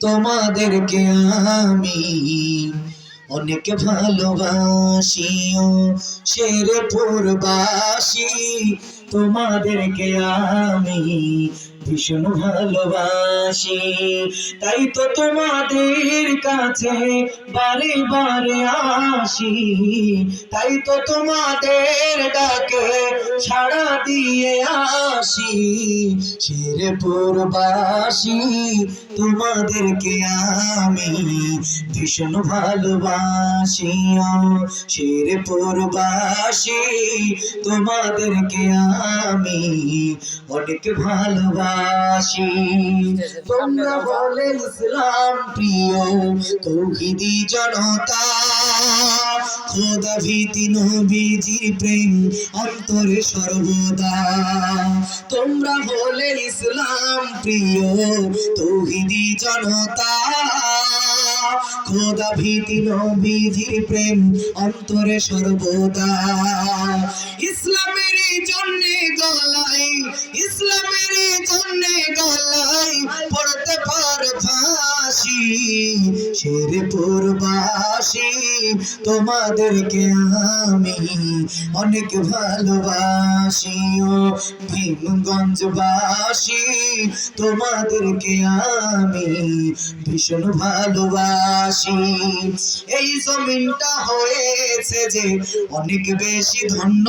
তোমাদেরকে আমি অনেক ভালোবাসি ও শেরপুরবাসী। তোমাদেরকে আমি ভীষণ ভালোবাসি। তাই তো তোমাদের কাছে বারে বারে আসি। তাই তো তোমাদের ডাকে ছাড়া দিয়ে আসি। শেরপুরবাসী, তোমাদেরকে আমি ভীষণ ভালোবাসি। শেরপুরবাসী, তোমাদেরকে আমি অনেক ভালোবাসি। তোমরা বলে ইসলাম প্রিয় তৌহিদি জনতা। খোদা ভীতি নবীজির প্রেম অন্তরে সর্বদা। তোমরা বলে ইসলাম প্রিয় তৌহিদি জনতা। খোদা ভীতি নবীজির প্রেম অন্তরে সর্বদা। ইসলামের জন্যে শেরপুরবাসী তোমাদেরকে আমি অনেক ভালোবাসি ও ভীমগঞ্জবাসী, তোমাদেরকে আমি ভীষণ ভালোবাসি। এই জমিনটা হয়েছে যে অনেক বেশি ধন্য।